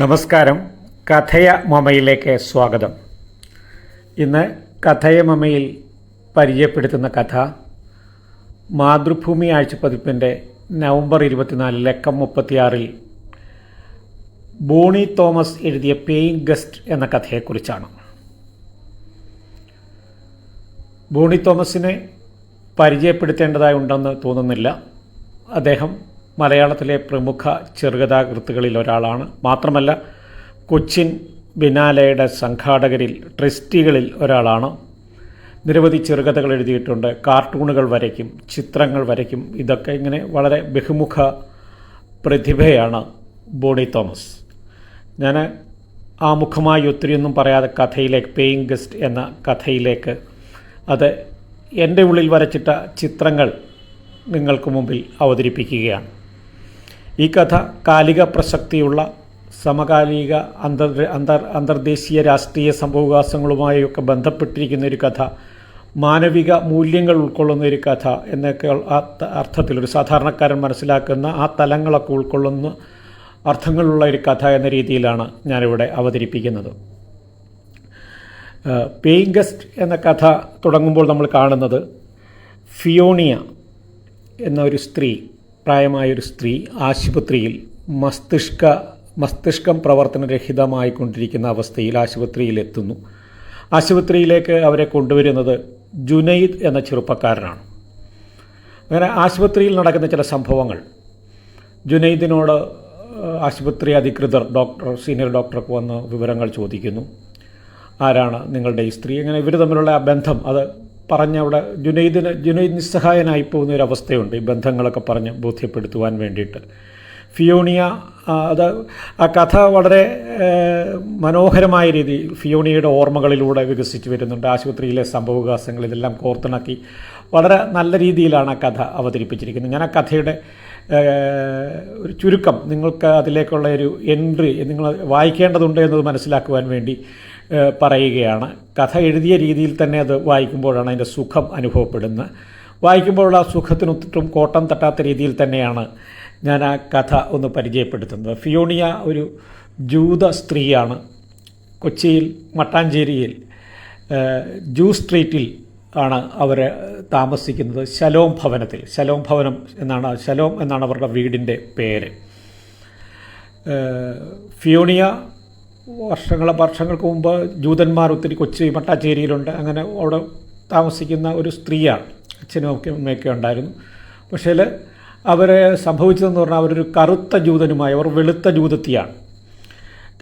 നമസ്കാരം. കഥയ മമയിലേക്ക് സ്വാഗതം. ഇന്ന് കഥയ മമയിൽ പരിചയപ്പെടുത്തുന്ന കഥ മാതൃഭൂമി ആഴ്ചപ്പതിപ്പിന്റെ നവംബർ ഇരുപത്തിനാല് ലക്കം മുപ്പത്തിയാറിൽ ബോണി തോമസ് എഴുതിയ പേയിങ് ഗസ്റ്റ് എന്ന കഥയെക്കുറിച്ചാണ്. ബോണി തോമസിനെ പരിചയപ്പെടുത്തേണ്ടതായി ഉണ്ടെന്ന് തോന്നുന്നില്ല. അദ്ദേഹം മലയാളത്തിലെ പ്രമുഖ ചെറുകഥാകൃത്തുകളിൽ ഒരാളാണ്. മാത്രമല്ല കൊച്ചിൻ ബിനാലയുടെ സംഘാടകരിൽ ട്രസ്റ്റികളിൽ ഒരാളാണ്. നിരവധി ചെറുകഥകൾ എഴുതിയിട്ടുണ്ട്. കാർട്ടൂണുകൾ വരയ്ക്കും ചിത്രങ്ങൾ വരയ്ക്കും. ഇതൊക്കെ ഇങ്ങനെ വളരെ ബഹുമുഖ പ്രതിഭയാണ് ബോണി തോമസ്. ഞാൻ ആമുഖമായി ഒത്തിരിയൊന്നും പറയാതെ കഥയിലേക്ക് പേയിങ് ഗസ്റ്റ് എന്ന കഥയിലേക്ക് അത് എന്റെ ഉള്ളിൽ വരച്ചിട്ട ചിത്രങ്ങൾ നിങ്ങൾക്ക് മുമ്പിൽ അവതരിപ്പിക്കുകയാണ്. ഈ കഥ കാലിക പ്രസക്തിയുള്ള സമകാലിക അന്തർ അന്തർ അന്തർദേശീയ രാഷ്ട്രീയ സംഭവവികാസങ്ങളുമായൊക്കെ ബന്ധപ്പെട്ടിരിക്കുന്ന ഒരു കഥ മാനവിക മൂല്യങ്ങൾ ഉൾക്കൊള്ളുന്ന ഒരു കഥ എന്നൊക്കെ അർത്ഥത്തിൽ ഒരു സാധാരണക്കാരൻ മനസ്സിലാക്കുന്ന ആ തലങ്ങളൊക്കെ ഉൾക്കൊള്ളുന്ന അർത്ഥങ്ങളുള്ള ഒരു കഥ എന്ന രീതിയിലാണ് ഞാനിവിടെ അവതരിപ്പിക്കുന്നത്. പേയിങ് ഗസ്റ്റ് എന്ന കഥ തുടങ്ങുമ്പോൾ നമ്മൾ കാണുന്നത് ഫിയോണിയ എന്ന ഒരു സ്ത്രീ പ്രായമായൊരു സ്ത്രീ ആശുപത്രിയിൽ മസ്തിഷ്ക മസ്തിഷ്കം പ്രവർത്തനരഹിതമായിക്കൊണ്ടിരിക്കുന്ന അവസ്ഥയിൽ ആശുപത്രിയിലെത്തുന്നു. ആശുപത്രിയിലേക്ക് അവരെ കൊണ്ടുവരുന്നത് ജുനൈദ് എന്ന ചെറുപ്പക്കാരനാണ്. അങ്ങനെ ആശുപത്രിയിൽ നടക്കുന്ന ചില സംഭവങ്ങൾ. ജുനൈദിനോട് ആശുപത്രി അധികൃതർ ഡോക്ടർ സീനിയർ ഡോക്ടർക്ക് വന്ന് വിവരങ്ങൾ ചോദിക്കുന്നു. ആരാണ് നിങ്ങളുടെ ഈ സ്ത്രീ? അങ്ങനെ ഇവർ തമ്മിലുള്ള ആ ബന്ധം അത് പറഞ്ഞ അവിടെ ജുനൈദിന് ജുനൈദ് നിസ്സഹായനായി പോകുന്ന ഒരു അവസ്ഥയുണ്ട്. ഈ ബന്ധങ്ങളൊക്കെ പറഞ്ഞ് ബോധ്യപ്പെടുത്തുവാൻ വേണ്ടിയിട്ട്. ഫിയോണിയ അത് ആ കഥ വളരെ മനോഹരമായ രീതിയിൽ ഫിയോണിയയുടെ ഓർമ്മകളിലൂടെ വികസിച്ച് വരുന്നുണ്ട്. ആശുപത്രിയിലെ സംഭവവികാസങ്ങൾ ഇതെല്ലാം കോർത്തിണക്കി വളരെ നല്ല രീതിയിലാണ് ആ കഥ അവതരിപ്പിച്ചിരിക്കുന്നത്. ഞാൻ ആ കഥയുടെ ഒരു ചുരുക്കം നിങ്ങൾക്ക് അതിലേക്കുള്ള ഒരു എൻട്രി നിങ്ങൾ വായിക്കേണ്ടതുണ്ട് എന്നത് മനസ്സിലാക്കുവാൻ വേണ്ടി പറയുകയാണ്. കഥ എഴുതിയ രീതിയിൽ തന്നെ അത് വായിക്കുമ്പോഴാണ് അതിന്റെ സുഖം അനുഭവപ്പെടുന്നത്. വായിക്കുമ്പോഴുള്ള ആ സുഖത്തിനൊത്തിട്ടും കോട്ടം തട്ടാത്ത രീതിയിൽ തന്നെയാണ് ഞാൻ ആ കഥ ഒന്ന് പരിചയപ്പെടുത്തുന്നത്. ഫിയോണിയ ഒരു ജൂത സ്ത്രീയാണ്. കൊച്ചിയിൽ മട്ടാഞ്ചേരിയിൽ ജൂ സ്ട്രീറ്റിൽ ആണ് അവർ താമസിക്കുന്നത്. ശലോം ഭവനത്തിൽ. ശലോം ഭവനം എന്നാണ് ശലോം എന്നാണ് അവരുടെ വീടിന്റെ പേര്. ഫിയോണിയ വർഷങ്ങളെ വർഷങ്ങൾക്ക് മുമ്പ് ജൂതന്മാർ ഒത്തിരി കൊച്ചി മട്ടാച്ചേരിയിലുണ്ട് അങ്ങനെ അവിടെ താമസിക്കുന്ന ഒരു സ്ത്രീയാണ്. അച്ഛനും ഒക്കെ അമ്മയൊക്കെ ഉണ്ടായിരുന്നു. പക്ഷേ അവർ സംഭവിച്ചതെന്ന് പറഞ്ഞാൽ അവരൊരു കറുത്ത ജൂതനുമായി അവർ വെളുത്ത ജൂതത്തിയാണ്.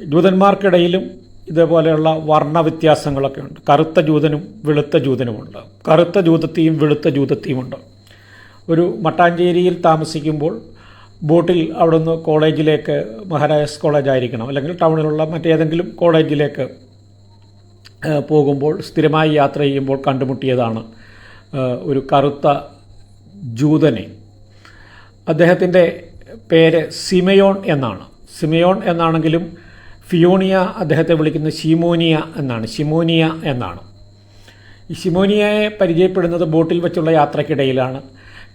ജൂതന്മാർക്കിടയിലും ഇതേപോലെയുള്ള വർണ വ്യത്യാസങ്ങളൊക്കെ ഉണ്ട്. കറുത്ത ജൂതനും വെളുത്ത ജൂതനുമുണ്ട്. കറുത്ത ജൂതത്തിയും വെളുത്ത ജൂതത്തിയുമുണ്ട് ഒരു മട്ടാഞ്ചേരിയിൽ താമസിക്കുമ്പോൾ ബോട്ടിൽ അവിടെ നിന്ന് കോളേജിലേക്ക് മഹാരാജാസ് കോളേജ് ആയിരിക്കണം അല്ലെങ്കിൽ ടൗണിലുള്ള മറ്റേതെങ്കിലും കോളേജിലേക്ക് പോകുമ്പോൾ സ്ഥിരമായി യാത്ര ചെയ്യുമ്പോൾ കണ്ടുമുട്ടിയതാണ് ഒരു കറുത്ത ജൂതനെ. അദ്ദേഹത്തിന്റെ പേര് സിമയോൺ എന്നാണ്. സിമയോൺ എന്നാണെങ്കിലും ഫിയോണിയ അദ്ദേഹത്തെ വിളിക്കുന്ന ഷിമോനിയ എന്നാണ്. ഷിമോനിയ എന്നാണ്. ഈ ഷിമോനിയയെ പരിചയപ്പെടുന്നത് ബോട്ടിൽ വെച്ചുള്ള യാത്രക്കിടയിലാണ്.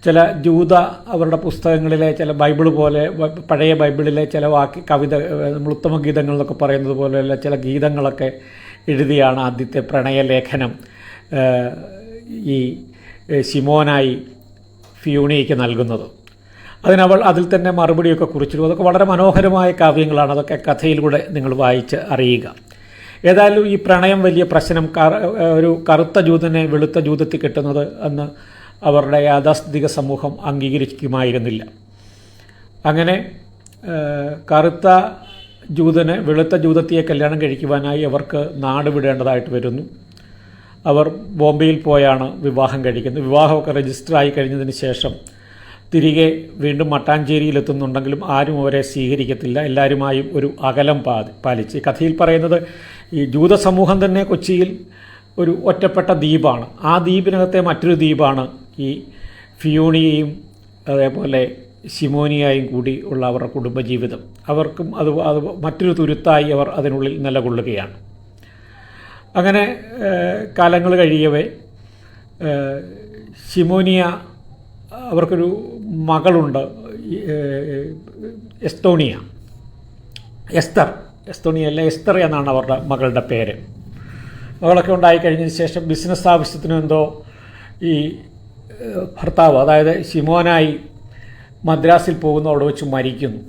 ചില ജൂത അവരുടെ പുസ്തകങ്ങളിലെ ചില ബൈബിൾ പോലെ പഴയ ബൈബിളിലെ ചില വാക്യ കവിത നമ്മൾ ഉത്തമ ഗീതങ്ങൾ എന്നൊക്കെ പറയുന്നത് പോലെയുള്ള ചില ഗീതങ്ങളൊക്കെ എഴുതിയാണ് ആദ്യത്തെ പ്രണയലേഖനം ഈ ശിമോനായി ഫിയോണിയയ്ക്ക് നൽകുന്നത്. അതിനവൾ അതിൽ തന്നെ മറുപടിയൊക്കെ കുറിച്ചിരുന്നു അതൊക്കെ വളരെ മനോഹരമായ കാവ്യങ്ങളാണ്. അതൊക്കെ കഥയിലൂടെ നിങ്ങൾ വായിച്ച് അറിയുക. ഏതായാലും ഈ പ്രണയം വലിയ പ്രശ്നം ഒരു കറുത്ത ജൂതനെ വെളുത്ത ജൂതത്തിൽ കിട്ടുന്നത് അന്ന് അവരുടെ യാഥാസ്ഥിതിക സമൂഹം അംഗീകരിക്കുമായിരുന്നില്ല. അങ്ങനെ കറുത്ത ജൂതന് വെളുത്ത ജൂതത്തിയെ കല്യാണം കഴിക്കുവാനായി അവർക്ക് നാട് വിടേണ്ടതായിട്ട് വരുന്നു. അവർ ബോംബെയിൽ പോയാണ് വിവാഹം കഴിക്കുന്നത്. വിവാഹമൊക്കെ രജിസ്റ്റർ ആയി കഴിഞ്ഞതിന് ശേഷം തിരികെ വീണ്ടും മട്ടാഞ്ചേരിയിൽ എത്തുന്നുണ്ടെങ്കിലും ആരും അവരെ സ്വീകരിക്കത്തില്ല. എല്ലാവരുമായും ഒരു അകലം പാലിച്ച്. കഥയിൽ പറയുന്നത് ഈ ജൂത സമൂഹം തന്നെ കൊച്ചിയിൽ ഒരു ഒറ്റപ്പെട്ട ദ്വീപാണ്. ആ ദ്വീപിനകത്തെ മറ്റൊരു ദ്വീപാണ് ഈ ഫിയോണിയയും അതേപോലെ ശിമോനിയായും കൂടി ഉള്ള അവരുടെ കുടുംബജീവിതം. അവർക്കും അത് അത് മറ്റൊരു തുരുത്തായി അവർ അതിനുള്ളിൽ നിലകൊള്ളുകയാണ്. അങ്ങനെ കാലങ്ങൾ കഴിയവേ ശിമോനിയ അവർക്കൊരു മകളുണ്ട് എസ്തോണിയ. എസ്തർ എസ്തോണിയ അല്ല എസ്തർ എന്നാണ് അവരുടെ മകളുടെ പേര്. മകളൊക്കെ ഉണ്ടായിക്കഴിഞ്ഞതിന് ശേഷം ബിസിനസ് ആവശ്യത്തിനെന്തോ ഈ ഭർത്താവ് അതായത് ശിമോനായി മദ്രാസിൽ പോകുന്ന അവിടെ വെച്ച് മരിക്കുന്നു.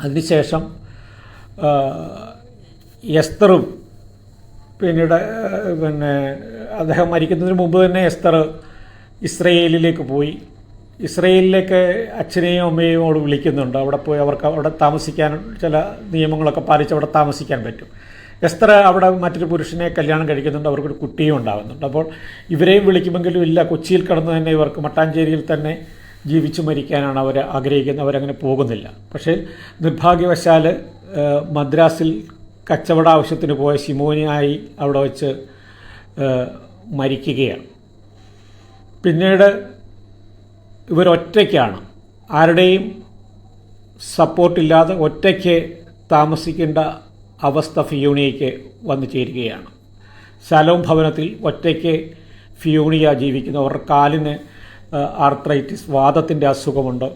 അതിനുശേഷം എസ്തറും പിന്നീട് പിന്നെ അദ്ദേഹം മരിക്കുന്നതിന് മുമ്പ് തന്നെ എസ്തർ ഇസ്രയേലിലേക്ക് പോയി. ഇസ്രയേലിലേക്ക് അച്ഛനെയും അമ്മയെയും അവിടെ വിളിക്കുന്നുണ്ട്. അവിടെ പോയി അവർക്ക് അവിടെ താമസിക്കാൻ ചില നിയമങ്ങളൊക്കെ പാലിച്ച് അവിടെ താമസിക്കാൻ പറ്റും. എസ്തർ അവിടെ മറ്റൊരു പുരുഷനെ കല്യാണം കഴിക്കുന്നുണ്ട് അവർക്കൊരു കുട്ടിയും ഉണ്ടാകുന്നുണ്ട് അപ്പോൾ ഇവരെയും വിളിക്കുമെങ്കിലും ഇല്ല കൊച്ചിയിൽ കടന്നു തന്നെ ഇവർക്ക് മട്ടാഞ്ചേരിയിൽ തന്നെ ജീവിച്ചു മരിക്കാനാണ് അവർ ആഗ്രഹിക്കുന്നത് അവരങ്ങനെ പോകുന്നില്ല. പക്ഷേ നിർഭാഗ്യവശാൽ മദ്രാസിൽ കച്ചവട ആവശ്യത്തിന് പോയ ശിമോനിയായി അവിടെ വെച്ച് മരിക്കുകയാണ്. പിന്നീട് ഇവരൊറ്റയ്ക്കാണ് ആരുടെയും സപ്പോർട്ടില്ലാതെ ഒറ്റയ്ക്ക് താമസിക്കേണ്ട അവസ്ഥ ഫിയോണിയയ്ക്ക് വന്നു ചേരുകയാണ്. സലോം ഭവനത്തിൽ ഒറ്റയ്ക്ക് ഫിയോണിയ ജീവിക്കുന്നവർ കാലിന് ആർത്രൈറ്റിസ് വാദത്തിന്റെ അസുഖമുണ്ട്.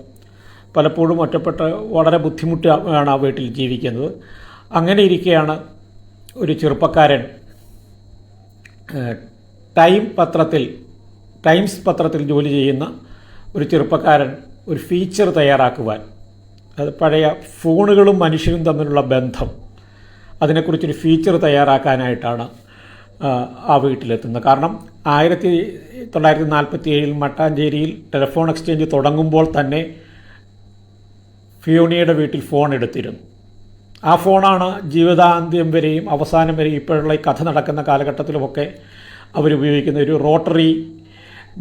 പലപ്പോഴും ഒറ്റപ്പെട്ട് വളരെ ബുദ്ധിമുട്ടാണ് ആ വീട്ടിൽ ജീവിക്കുന്നത്. അങ്ങനെ ഇരിക്കെയാണ് ഒരു ചെറുപ്പക്കാരൻ ടൈം പത്രത്തിൽ ടൈംസ് പത്രത്തിൽ ജോലി ചെയ്യുന്ന ഒരു ചെറുപ്പക്കാരൻ ഒരു ഫീച്ചർ തയ്യാറാക്കുവാൻ. അത് പഴയ ഫോണുകളും മനുഷ്യരും തമ്മിലുള്ള ബന്ധം. അതിനെക്കുറിച്ചൊരു ഫീച്ചർ തയ്യാറാക്കാനായിട്ടാണ് ആ, വീട്ടിലെത്തുന്നത്. കാരണം ആയിരത്തി തൊള്ളായിരത്തി നാൽപ്പത്തി ഏഴിൽ മട്ടാഞ്ചേരിയിൽ ടെലിഫോൺ എക്സ്ചേഞ്ച് തുടങ്ങുമ്പോൾ തന്നെ ഫിയോണിയുടെ വീട്ടിൽ ഫോൺ എടുത്തിരുന്നു. ആ ഫോണാണ് ജീവിതാന്ത്യം വരെയും അവസാനം വരെയും ഇപ്പോഴുള്ള ഈ കഥ നടക്കുന്ന കാലഘട്ടത്തിലുമൊക്കെ അവരുപയോഗിക്കുന്ന ഒരു റോട്ടറി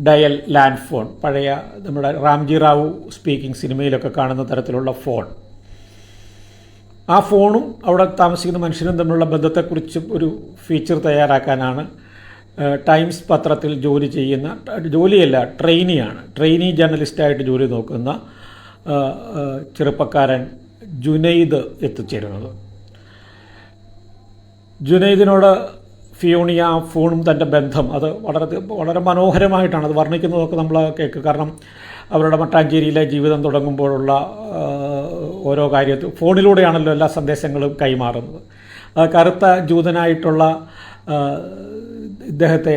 ഡയൽ ലാൻഡ് ഫോൺ പഴയ നമ്മുടെ റാംജി റാവു സ്പീക്കിംഗ് സിനിമയിലൊക്കെ കാണുന്ന തരത്തിലുള്ള ഫോൺ ആ ഫോണും അവിടെ താമസിക്കുന്ന മനുഷ്യരും തമ്മിലുള്ള ബന്ധത്തെക്കുറിച്ചും ഒരു ഫീച്ചർ തയ്യാറാക്കാനാണ് ടൈംസ് പത്രത്തിൽ ജോലി ചെയ്യുന്ന ജോലിയല്ല ട്രെയിനിയാണ്. ട്രെയിനി ജേർണലിസ്റ്റായിട്ട് ജോലി നോക്കുന്ന ചെറുപ്പക്കാരൻ ജുനൈദ് എത്തിച്ചേരുന്നത്. ജുനൈദിനോട് ഫിയോണിയ ഫോണും തന്റെ ബന്ധം അത് വളരെ വളരെ മനോഹരമായിട്ടാണ് അത് വർണിക്കുന്നതൊക്കെ നമ്മൾ കേൾക്കുക കാരണം അവരുടെ മട്ടാഞ്ചേരിയിലെ ജീവിതം തുടങ്ങുമ്പോഴുള്ള ഓരോ കാര്യത്തിൽ ഫോണിലൂടെയാണല്ലോ എല്ലാ സന്ദേശങ്ങളും കൈമാറുന്നത്. കറുത്ത ജൂതനായിട്ടുള്ള ഇദ്ദേഹത്തെ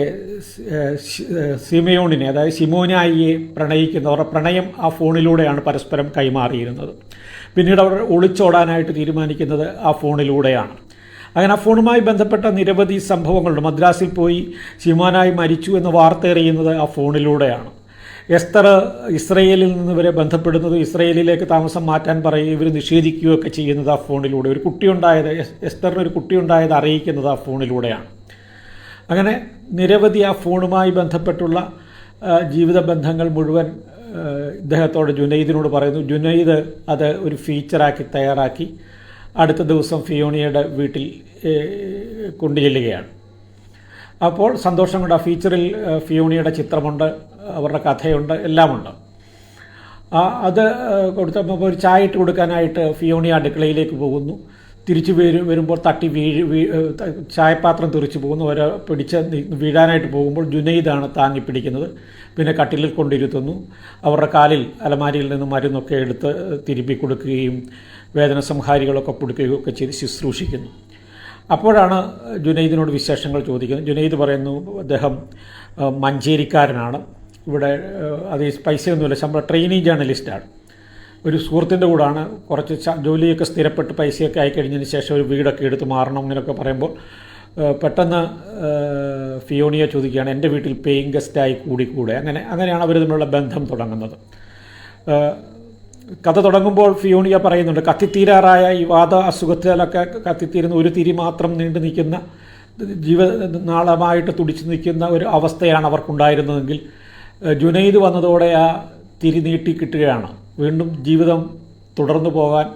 സിമയോണിനെ അതായത് സിമോനായിയെ അവരുടെ പ്രണയം ആ ഫോണിലൂടെയാണ് പരസ്പരം കൈമാറിയിരുന്നത്. പിന്നീട് അവർ ഒളിച്ചോടാനായിട്ട് തീരുമാനിക്കുന്നത് ആ ഫോണിലൂടെയാണ്. അങ്ങനെ ആ ഫോണുമായി ബന്ധപ്പെട്ട നിരവധി സംഭവങ്ങളുണ്ട്. മദ്രാസിൽ പോയി സിമോനായി മരിച്ചു എന്ന് വാർത്ത എറിയുന്നത് ആ ഫോണിലൂടെയാണ്. എസ്തർ ഇസ്രയേലിൽ നിന്ന് ഇവരെ ബന്ധപ്പെടുന്നത് ഇസ്രയേലിലേക്ക് താമസം മാറ്റാൻ പറയുകയും ഇവർ നിഷേധിക്കുകയൊക്കെ ചെയ്യുന്നത് ആ ഫോണിലൂടെ. ഒരു കുട്ടിയുണ്ടായത് എസ്- എസ്തറിന് ഒരു കുട്ടിയുണ്ടായത് അറിയിക്കുന്നത് ആ ഫോണിലൂടെയാണ്. അങ്ങനെ നിരവധി ആ ഫോണുമായി ബന്ധപ്പെട്ടുള്ള ജീവിത ബന്ധങ്ങൾ മുഴുവൻ ഇദ്ദേഹത്തോട് ജുനൈദിനോട് പറയുന്നു. ജുനൈദ് അത് ഒരു ഫീച്ചറാക്കി തയ്യാറാക്കി അടുത്ത ദിവസം ഫിയോണിയുടെ വീട്ടിൽ കൊണ്ടുചെല്ലുകയാണ്. അപ്പോൾ സന്തോഷം കൊണ്ട് ആ ഫീച്ചറിൽ ഫിയോണിയുടെ ചിത്രമുണ്ട്. അവരുടെ കഥയുണ്ട് എല്ലാമുണ്ട്. അത് കൊടുത്തപ്പോൾ ഒരു ചായ ഇട്ട് കൊടുക്കാനായിട്ട് ഫിയോണി അടുക്കളയിലേക്ക് പോകുന്നു. തിരിച്ചു വീഴ് വരുമ്പോൾ തട്ടി വീഴ് ചായപാത്രം തെറിച്ചു പോകുന്നു. ഓരോ പിടിച്ച് വീഴാനായിട്ട് പോകുമ്പോൾ ജുനൈദാണ് താങ്ങി പിടിക്കുന്നത്. പിന്നെ കട്ടിലിൽ കൊണ്ടിരുത്തുന്നു. അവരുടെ കാലിൽ അലമാരിയിൽ നിന്ന് മരുന്നൊക്കെ എടുത്ത് തിരുപ്പി കൊടുക്കുകയും വേദന സംഹാരികളൊക്കെ കൊടുക്കുകയും ഒക്കെ ചെയ്ത് ശുശ്രൂഷിക്കുന്നു. അപ്പോഴാണ് ജുനൈദിനോട് വിശേഷങ്ങൾ ചോദിക്കുന്നത്. ജുനൈദ് പറയുന്നു അദ്ദേഹം മഞ്ചേരിക്കാരനാണ്. ഇവിടെ അത് പൈസയൊന്നുമില്ല. ശമ്പളം ട്രെയിനിങ് ജേർണലിസ്റ്റാണ് ഒരു സുഹൃത്തിന്റെ കൂടാണ് കുറച്ച് ജോലിയൊക്കെ സ്ഥിരപ്പെട്ട് പൈസയൊക്കെ ആയിക്കഴിഞ്ഞതിന് ശേഷം ഒരു വീടൊക്കെ എടുത്ത് മാറണം ഇങ്ങനെയൊക്കെ പറയുമ്പോൾ പെട്ടെന്ന് ഫിയോണിയ ചോദിക്കുകയാണ് എന്റെ വീട്ടിൽ പേയിങ് ഗസ്റ്റായി കൂടിക്കൂടെ? അങ്ങനെ അങ്ങനെയാണ് അവർ തമ്മിലുള്ള ബന്ധം തുടങ്ങുന്നത്. കഥ തുടങ്ങുമ്പോൾ ഫിയോണിയ പറയുന്നുണ്ട് കത്തിത്തീരാറായ ഈ വാദ അസുഖത്തിലൊക്കെ കത്തിത്തീരുന്ന ഒരു തിരി മാത്രം നീണ്ടു നിൽക്കുന്ന ജീവ നാളമായിട്ട് തുടിച്ചു നിൽക്കുന്ന ഒരു അവസ്ഥയാണ് അവർക്കുണ്ടായിരുന്നതെങ്കിൽ ജുനൈദ് വന്നതോടെ ആ തിരി നീട്ടി കിട്ടുകയാണ്. വീണ്ടും ജീവിതം തുടർന്നു പോകാൻ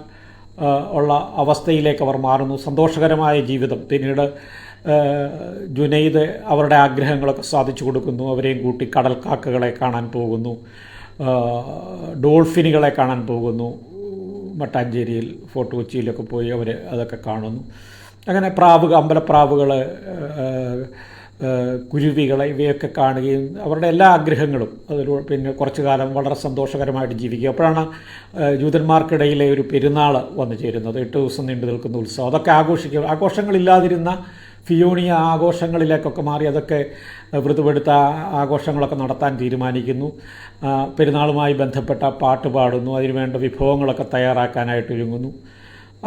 ഉള്ള അവസ്ഥയിലേക്ക് അവർ മാറുന്നു. സന്തോഷകരമായ ജീവിതം. പിന്നീട് ജുനൈദ് അവരുടെ ആഗ്രഹങ്ങളൊക്കെ സാധിച്ചു കൊടുക്കുന്നു. അവരെയും കൂട്ടി കടൽക്കാക്കകളെ കാണാൻ പോകുന്നു. ഡോൾഫിനുകളെ കാണാൻ പോകുന്നു. മട്ടാഞ്ചേരിയിൽ ഫോർട്ട് കൊച്ചിയിലൊക്കെ പോയി അവർ അതൊക്കെ കാണുന്നു. അങ്ങനെ പ്രാവുകൾ അമ്പലപ്രാവുകൾ കുരുവികളെ ഇവയൊക്കെ കാണുകയും അവരുടെ എല്ലാ ആഗ്രഹങ്ങളും അതിലൂടെ പിന്നെ കുറച്ചു കാലം വളരെ സന്തോഷകരമായിട്ട് ജീവിക്കുക. അപ്പോഴാണ് ജൂതന്മാർക്കിടയിലെ ഒരു പെരുന്നാൾ വന്നു ചേരുന്നത്. എട്ട് ദിവസം നീണ്ടു നിൽക്കുന്ന ഉത്സവം. അതൊക്കെ ആഘോഷിക്കുക ആഘോഷങ്ങളില്ലാതിരുന്ന ഫിയോണിയ ആഘോഷങ്ങളിലേക്കൊക്കെ മാറി അതൊക്കെ വ്രതമെടുത്ത ആഘോഷങ്ങളൊക്കെ നടത്താൻ തീരുമാനിക്കുന്നു. പെരുന്നാളുമായി ബന്ധപ്പെട്ട പാട്ട് പാടുന്നു. അതിനുവേണ്ട വിഭവങ്ങളൊക്കെ തയ്യാറാക്കാനായിട്ട് ഒരുങ്ങുന്നു.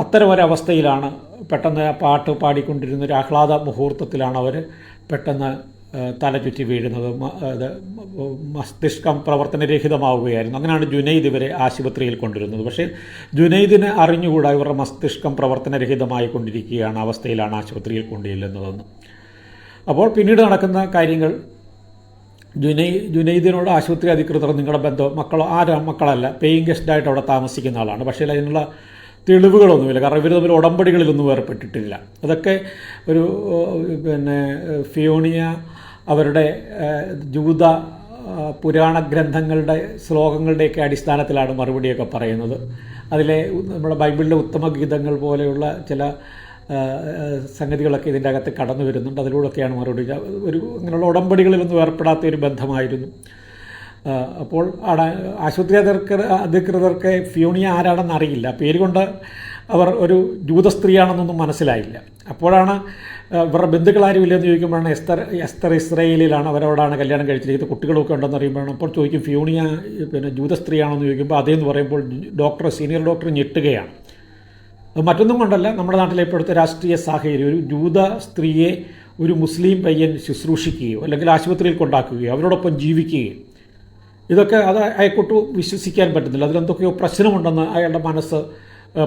അത്തരം ഒരവസ്ഥയിലാണ് പെട്ടെന്ന് പാട്ട് പാടിക്കൊണ്ടിരുന്ന ഒരു ആഹ്ലാദ മുഹൂർത്തത്തിലാണ് അവർ പെട്ടെന്ന് തല ചുറ്റി വീഴുന്നത് അത് മസ്തിഷ്കം പ്രവർത്തനരഹിതമാവുകയായിരുന്നു. അങ്ങനെയാണ് ജുനൈദ് ഇവരെ ആശുപത്രിയിൽ കൊണ്ടുവരുന്നത്. പക്ഷേ ജുനൈദിനെ അറിഞ്ഞുകൂടാ ഇവരുടെ മസ്തിഷ്കം പ്രവർത്തനരഹിതമായി കൊണ്ടിരിക്കുകയാണ് അവസ്ഥയിലാണ് ആശുപത്രിയിൽ കൊണ്ടുചെല്ലുന്നതെന്ന്. അപ്പോൾ പിന്നീട് നടക്കുന്ന കാര്യങ്ങൾ ജുനൈ ജുനൈദിനോട് ആശുപത്രി അധികൃതർ നിങ്ങളുടെ ബന്ധം മക്കളോ ആരാ മക്കളല്ല പേയിങ് ഗസ്റ്റായിട്ട് അവിടെ താമസിക്കുന്ന ആളാണ്. പക്ഷേ അതിനുള്ള തെളിവുകളൊന്നുമില്ല. കാരണം ഇവർ തമ്മിൽ ഉടമ്പടികളിലൊന്നും ഏർപ്പെട്ടിട്ടില്ല അതൊക്കെ ഒരു പിന്നെ ഫിയോണിയ അവരുടെ ജൂത പുരാണ ഗ്രന്ഥങ്ങളുടെ ശ്ലോകങ്ങളുടെയൊക്കെ അടിസ്ഥാനത്തിലാണ് മറുപടിയൊക്കെ പറയുന്നത്. അതിലെ നമ്മുടെ ബൈബിളിലെ ഉത്തമ ഗീതങ്ങൾ പോലെയുള്ള ചില സംഗതികളൊക്കെ ഇതിന്റെ അകത്ത് കടന്നു വരുന്നുണ്ട്. അതിലൂടെയൊക്കെയാണ് മറുപടി. ഒരു ഇങ്ങനെയുള്ള ഉടമ്പടികളിലൊന്നും ഏർപ്പെടാത്ത ഒരു ബന്ധമായിരുന്നു. അപ്പോൾ ആശുപത്രി അധികൃതർ അധികൃതർക്ക് ഫിയോണിയ ആരാണെന്ന് അറിയില്ല. പേര് കൊണ്ട് അവർ ഒരു ജൂത സ്ത്രീയാണെന്നൊന്നും മനസ്സിലായില്ല. അപ്പോഴാണ് ഇവരുടെ ബന്ധുക്കളാരും ഇല്ലെന്ന് ചോദിക്കുമ്പോഴാണ് എസ്തർ എസ്തർ ഇസ്രയേലിലാണ് അവരോടാണ് കല്യാണം കഴിച്ചിരിക്കുന്നത് കുട്ടികളൊക്കെ ഉണ്ടെന്ന് അറിയുമ്പോഴാണ് അപ്പോൾ ചോദിക്കും ഫിയോണിയ പിന്നെ ജൂത സ്ത്രീയാണെന്ന് ചോദിക്കുമ്പോൾ അതേന്ന് പറയുമ്പോൾ ഡോക്ടർ സീനിയർ ഡോക്ടർ ഞെട്ടുകയാണ്. മറ്റൊന്നും കൊണ്ടല്ല നമ്മുടെ നാട്ടിലെ ഇപ്പോഴത്തെ രാഷ്ട്രീയ സാഹചര്യം. ഒരു ജൂത സ്ത്രീയെ ഒരു മുസ്ലിം പയ്യൻ ശുശ്രൂഷിക്കുകയോ അല്ലെങ്കിൽ ആശുപത്രിയിൽ കൊണ്ടാക്കുകയോ അവരോടൊപ്പം ജീവിക്കുകയോ ഇതൊക്കെ അത് അയക്കൊട്ട് വിശ്വസിക്കാൻ പറ്റുന്നില്ല അതിലെന്തൊക്കെയോ പ്രശ്നമുണ്ടെന്ന് അയാളുടെ മനസ്സ്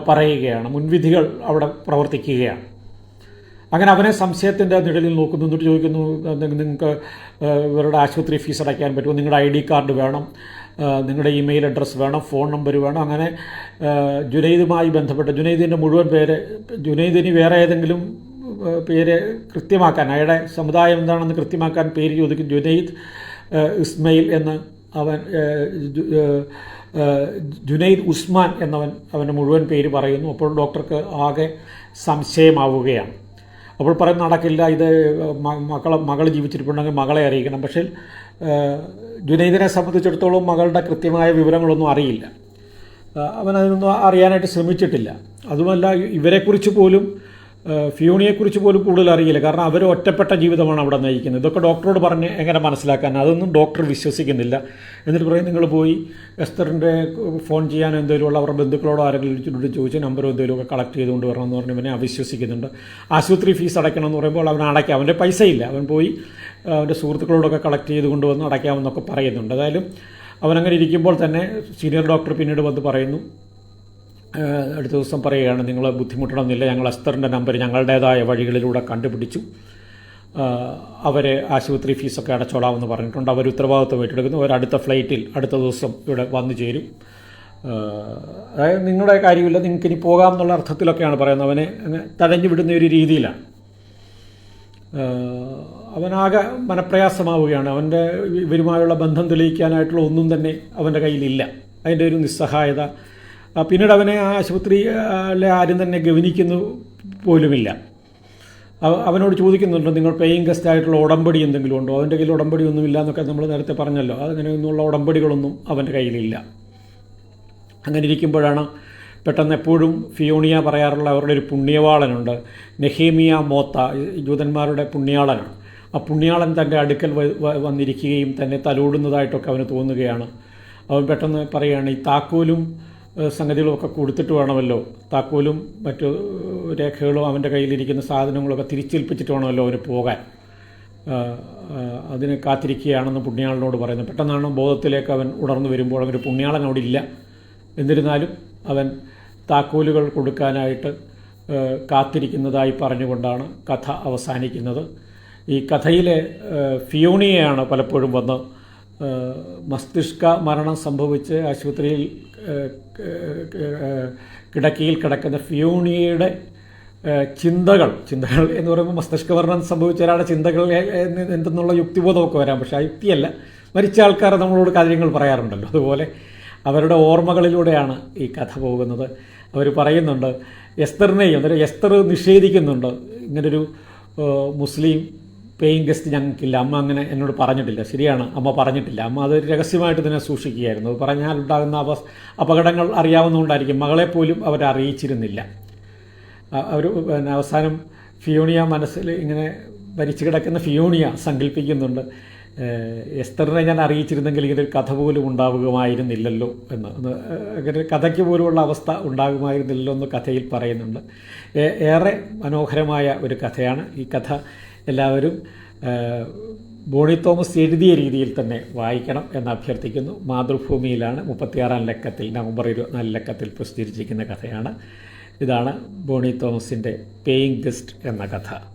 പറയുകയാണ്. മുൻവിധികൾ അവിടെ പ്രവർത്തിക്കുകയാണ്. അങ്ങനെ അവനെ സംശയത്തിന്റെ നിഴലിൽ നോക്കുന്നു. എന്നിട്ട് ചോദിക്കുന്നു നിങ്ങൾക്ക് ഇവരുടെ ആശുപത്രി ഫീസ് അടയ്ക്കാൻ പറ്റുമോ? നിങ്ങളുടെ ഐ ഡി കാർഡ് വേണം നിങ്ങളുടെ ഇമെയിൽ അഡ്രസ്സ് വേണം ഫോൺ നമ്പർ വേണം. അങ്ങനെ ജുനൈദുമായി ബന്ധപ്പെട്ട് ജുനൈദിന്റെ മുഴുവൻ പേര് ജുനൈദിന് വേറെ ഏതെങ്കിലും പേര് കൃത്യമാക്കാൻ അയാളുടെ സമുദായം എന്താണെന്ന് കൃത്യമാക്കാൻ പേര് ചോദിക്കും. ജുനൈദ് ഇസ്മയിൽ എന്ന് അവൻ ജുനൈദ് ഉസ്മാൻ എന്നവൻ അവന്റെ മുഴുവൻ പേര് പറയുന്നു. അപ്പോൾ ഡോക്ടർക്ക് ആകെ സംശയമാവുകയാണ്. അപ്പോൾ പറയും നടക്കില്ല ഇത് മക്കളെ മകൾ ജീവിച്ചിരിപ്പുണ്ടെങ്കിൽ മകളെ അറിയിക്കണം. പക്ഷേ ജുനൈദിനെ സംബന്ധിച്ചിടത്തോളം മകളുടെ കൃത്യമായ വിവരങ്ങളൊന്നും അറിയില്ല. അവൻ അതിനൊന്നും അറിയാനായിട്ട് ശ്രമിച്ചിട്ടില്ല. അതുമല്ല ഇവരെക്കുറിച്ച് പോലും ഫിയോണിയെക്കുറിച്ച് പോലും കൂടുതൽ അറിയില്ല. കാരണം അവർ ഒറ്റപ്പെട്ട ജീവിതമാണ് അവിടെ നയിക്കുന്നത്. ഇതൊക്കെ ഡോക്ടറോട് പറഞ്ഞ് എങ്ങനെ മനസ്സിലാക്കാൻ? അതൊന്നും ഡോക്ടർ വിശ്വസിക്കുന്നില്ല. എന്നിട്ട് പറയും നിങ്ങൾ പോയി എസ്തറിന്റെ ഫോൺ ചെയ്യാൻ എന്തെങ്കിലുമുള്ള അവരുടെ ബന്ധുക്കളോടോ ആരെങ്കിലും ചോദിച്ച് നമ്പറോ എന്തെങ്കിലുമൊക്കെ കളക്ട് ചെയ്തുകൊണ്ട് വരണം എന്ന് പറഞ്ഞ് ഇവനെ അവിശ്വസിക്കുന്നുണ്ട്. ആശുപത്രി ഫീസ് അടയ്ക്കണം എന്ന് പറയുമ്പോൾ അവൻ അടയ്ക്കാം. അവന്റെ പൈസ ഇല്ല അവൻ പോയി അവന്റെ സുഹൃത്തുക്കളോടൊക്കെ കളക്ട് ചെയ്ത് കൊണ്ടുവന്ന് അടയ്ക്കാമെന്നൊക്കെ പറയുന്നുണ്ട്. അതായാലും അവനങ്ങനെ ഇരിക്കുമ്പോൾ തന്നെ സീനിയർ ഡോക്ടർ പിന്നീട് വന്ന് പറയുന്നു. അടുത്ത ദിവസം പറയുകയാണ് നിങ്ങൾ ബുദ്ധിമുട്ടണമെന്നില്ല ഞങ്ങൾ അസ്തറിന്റെ നമ്പർ ഞങ്ങളുടേതായ വഴികളിലൂടെ കണ്ടുപിടിച്ചു. അവരെ ആശുപത്രി ഫീസൊക്കെ അടച്ചോളാമെന്ന് പറഞ്ഞിട്ടുണ്ട്. അവർ ഉത്തരവാദിത്വം ഏറ്റെടുക്കുന്നു. അവർ അടുത്ത ഫ്ലൈറ്റിൽ അടുത്ത ദിവസം ഇവിടെ വന്നു ചേരും. അതായത് നിങ്ങളുടെ കാര്യമില്ല നിങ്ങൾക്ക് ഇനി പോകാം എന്നുള്ള അർത്ഥത്തിലൊക്കെയാണ് പറയുന്നത്. അവനെ തടഞ്ഞു വിടുന്ന ഒരു രീതിയിലാണ്. അവനാകെ മനപ്രയാസമാവുകയാണ്. അവന്റെ ഇവരുമായുള്ള ബന്ധം തെളിയിക്കാനായിട്ടുള്ള ഒന്നും തന്നെ അവന്റെ കയ്യിലില്ല. അതിന്റെ ഒരു നിസ്സഹായത പിന്നീട് അവനെ ആ ആശുപത്രിയിലെ ആരും തന്നെ ഗവനിക്കുന്നു പോലുമില്ല. അവനോട് ചോദിക്കുന്നുണ്ട് നിങ്ങൾ പേയിങ് ഗസ്റ്റ് ആയിട്ടുള്ള ഉടമ്പടി എന്തെങ്കിലും ഉണ്ടോ? അവന്റെ കയ്യിൽ ഉടമ്പടി ഒന്നുമില്ല എന്നൊക്കെ നമ്മൾ നേരത്തെ പറഞ്ഞല്ലോ. അങ്ങനെയൊന്നുള്ള ഉടമ്പടികളൊന്നും അവന്റെ കയ്യിലില്ല. അങ്ങനെ ഇരിക്കുമ്പോഴാണ് പെട്ടെന്ന് എപ്പോഴും ഫിയോണിയ പറയാറുള്ള അവരുടെ ഒരു പുണ്യവാളനുണ്ട് നെഹേമിയ മോത്ത ജൂതന്മാരുടെ പുണ്യാളനാണ്. ആ പുണ്യാളൻ തന്റെ അടുക്കൽ വന്നിരിക്കുകയും തന്നെ തലോടുന്നതായിട്ടൊക്കെ അവന് തോന്നുകയാണ്. അവൻ പെട്ടെന്ന് പറയുകയാണ് ഈ താക്കോലും സംഗതികളുമൊക്കെ കൊടുത്തിട്ട് വേണമല്ലോ. താക്കോലും മറ്റു രേഖകളും അവന്റെ കയ്യിലിരിക്കുന്ന സാധനങ്ങളൊക്കെ തിരിച്ചേൽപ്പിച്ചിട്ട് വേണമല്ലോ അവന് പോകാൻ. അതിനെ കാത്തിരിക്കുകയാണെന്ന് പുണ്യാളനോട് പറയുന്നു. പെട്ടെന്നാണ് ബോധത്തിലേക്ക് അവൻ ഉണർന്നു വരുമ്പോൾ അവന് പുണ്യാളൻ അവിടെ ഇല്ല. എന്നിരുന്നാലും അവൻ താക്കോലുകൾ കൊടുക്കാനായിട്ട് കാത്തിരിക്കുന്നതായി പറഞ്ഞുകൊണ്ടാണ് കഥ അവസാനിക്കുന്നത്. ഈ കഥയിലെ ഫിയോണിയാണ് പലപ്പോഴും വന്ന് മസ്തിഷ്ക മരണം സംഭവിച്ച് ആശുപത്രിയിൽ കിടക്കയിൽ കിടക്കുന്ന ഫിയോണിയയുടെ ചിന്തകൾ ചിന്തകൾ എന്ന് പറയുമ്പോൾ മസ്തിഷ്കമരണം സംഭവിച്ച ഒരാളുടെ ചിന്തകൾ എന്തെന്നുള്ള യുക്തിബോധമൊക്കെ വരാം. പക്ഷേ ആ യുക്തിയല്ല. മരിച്ച ആൾക്കാർ നമ്മളോട് കാര്യങ്ങൾ പറയാറുണ്ടല്ലോ. അതുപോലെ അവരുടെ ഓർമ്മകളിലൂടെയാണ് ഈ കഥ പോകുന്നത്. അവർ പറയുന്നുണ്ട് എസ്തറിനെയും അന്നേരം എസ്തർ നിഷേധിക്കുന്നുണ്ട്. ഇങ്ങനൊരു മുസ്ലിം പേയിങ് ഗസ്റ്റ് ഞങ്ങൾക്കില്ല. അമ്മ അങ്ങനെ എന്നോട് പറഞ്ഞിട്ടില്ല. ശരിയാണ് അമ്മ പറഞ്ഞിട്ടില്ല. അമ്മ അത് രഹസ്യമായിട്ട് തന്നെ സൂക്ഷിക്കുകയായിരുന്നു. പറഞ്ഞാൽ ഉണ്ടാകുന്ന അവ അപകടങ്ങൾ അറിയാവുന്നതുകൊണ്ടായിരിക്കും. മകളെപ്പോലും അവർ അറിയിച്ചിരുന്നില്ല. അവർ പിന്നെ അവസാനം ഫിയോണിയ മനസ്സിൽ ഇങ്ങനെ ഭരിച്ചു കിടക്കുന്ന ഫിയോണിയ സങ്കല്പിക്കുന്നുണ്ട്. എസ്തറിനെ ഞാൻ അറിയിച്ചിരുന്നെങ്കിൽ ഇങ്ങനെ ഒരു കഥ പോലും ഉണ്ടാവുകയായിരുന്നില്ലല്ലോ എന്ന്. ഇങ്ങനെ കഥയ്ക്ക് പോലുമുള്ള അവസ്ഥ ഉണ്ടാകുമായിരുന്നില്ലല്ലോ എന്ന് കഥയിൽ പറയുന്നുണ്ട്. ഏറെ മനോഹരമായ ഒരു കഥയാണ് ഈ കഥ. എല്ലാവരും ബോണി തോമസ് എഴുതിയ രീതിയിൽ തന്നെ വായിക്കണം എന്ന് അഭ്യർത്ഥിക്കുന്നു. മാതൃഭൂമിയിലാണ് മുപ്പത്തിയാറാം ലക്കത്തിൽ നവംബർ ഇരുപത്തിനാല് ലക്കത്തിൽ പ്രസിദ്ധീകരിച്ചിരിക്കുന്ന കഥയാണ്. ഇതാണ് ബോണി തോമസിന്റെ പേയിങ് ഗസ്റ്റ് എന്ന കഥ.